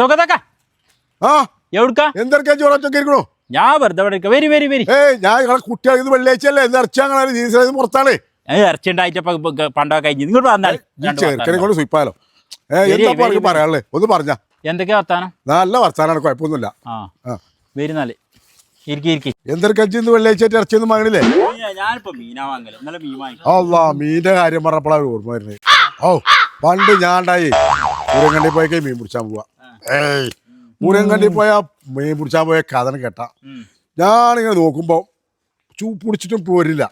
സുഖത്തൊക്കെ ആ? എവിടുക്കാ? എന്തൊക്കെ ചോറൊക്കെ ഇരിക്കണോ? ഞാൻ വെറുതെ ഇവിടെ ഇരിക്കാ. വരി വരി വരി. ഏയ് ഞാൻ നിങ്ങളെ കുട്ടികൾ ഇത് വെള്ളിയാഴ്ച അല്ലേ എന്ത് ഇറച്ചാങ്ങളാണ് ജീൻസ് പുറത്താണ്. ഞാൻ ഇറച്ചി ഉണ്ടായിട്ടപ്പോ പണ്ടൊക്കെ കഴിഞ്ഞ്. വന്നാൽ ചെറുക്കനെ കൊണ്ട് സുയിപ്പാലോ ഏ വരി, എന്താ വരി, പറഞ്ഞു വരി. പറയാനുള്ളത് ഒന്ന് പറഞ്ഞ. എന്തൊക്കെയാ വർത്താനം? നല്ല വർത്താനാണ് കുഴപ്പമൊന്നുമില്ല. ആ. വരുന്നാൽ ഇറച്ചിയൊന്നും വാങ്ങണില്ലേ? അല്ലാ കാര്യം പറഞ്ഞപ്പോഴാണ് ഓർമ്മ വരുന്നത്. ഓ പണ്ട് ഞാൻ ഉണ്ടായി പൂരങ്കണ്ടി പോയി മീൻ പിടിച്ചാൽ പോവാ. ഏയ് കണ്ടി പോയാ മീൻ പിടിച്ചാൽ പോയ കഥന കേട്ടാ. ഞാനിങ്ങനെ നോക്കുമ്പോ ചൂ പിടിച്ചിട്ടും പോരില്ല.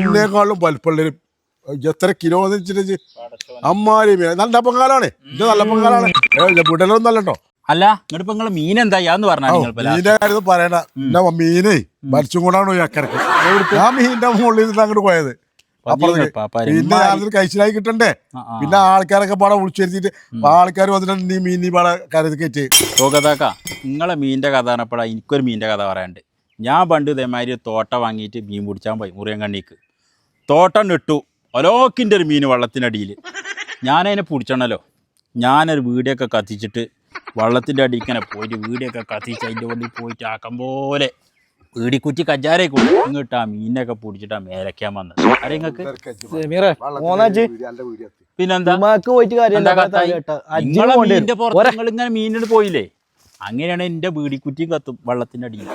ഇതിനേക്കാളും വലിപ്പമുള്ളൊരു എത്ര കിലോ എന്ന് വെച്ചിട്ട് അമ്മാരി മീൻ. നല്ല പൊങ്കാലാണ് ഇത് നല്ല പൊങ്കാലാണ് വിടലൊന്നും അല്ലട്ടോ അല്ല ഇങ്ങോട്ട് ഇപ്പൊ മീൻ എന്താ പറഞ്ഞു നിങ്ങൾ? മീന്റെ കാര്യം പറയണ്ട. മീനേ മരിച്ചും കൊണ്ടാണ് ഈ അക്കരക്ക്. ഞാൻ മീനിന്റെ മുകളിൽ നിന്ന് അങ്ങോട്ട് പോയത്. പിന്നെ കഴിച്ചിലായി കിട്ടണ്ടേ. പിന്നെ ആൾക്കാരൊക്കെ പാടെ വിളിച്ചിരുത്തിട്ട് ആൾക്കാർ വന്നിട്ട് നീ മീൻ നീ പാടെ കരുതി കയറ്റി. കഥാക്ക നിങ്ങളെ മീനിന്റെ കഥ പറഞ്ഞപ്പോഴാ എനിക്കൊരു മീനിന്റെ കഥ പറയാനുണ്ട്. ഞാൻ പണ്ട് ഇതേമാതിരി തോട്ട വാങ്ങിയിട്ട് മീൻ പിടിച്ചാൻ പോയി മുറിയങ്കണ്ണിക്ക് തോട്ടം ഇട്ടു. ഒലോക്കിന്റെ ഒരു മീൻ വള്ളത്തിനടിയിൽ ഞാനതിനെ പിടിച്ചണല്ലോ ഞാനൊരു വീടിയൊക്കെ കത്തിച്ചിട്ട് വള്ളത്തിന്റെ അടിയിൽ ഇങ്ങനെ പോയിട്ട് വീടിയൊക്കെ കത്തിച്ച് അതിന്റെ ഉള്ളിൽ പോയിട്ട് ആക്കം പോലെ വീടിക്കുറ്റി കജാരെ കൂടി ഇങ്ങോട്ട് ആ മീനൊക്കെ പിടിച്ചിട്ടാ മേലക്കാൻ വന്നത്. സമീറെ മോനാജി പിന്നെന്താ? മീനിന്റെ. പുറത്ത് നിങ്ങൾ ഇങ്ങനെ മീനിട്ട് പോയില്ലേ? അങ്ങനെയാണ് എന്റെ വീടിക്കുറ്റിയും കത്തും വെള്ളത്തിന്റെ അടിയിൽ.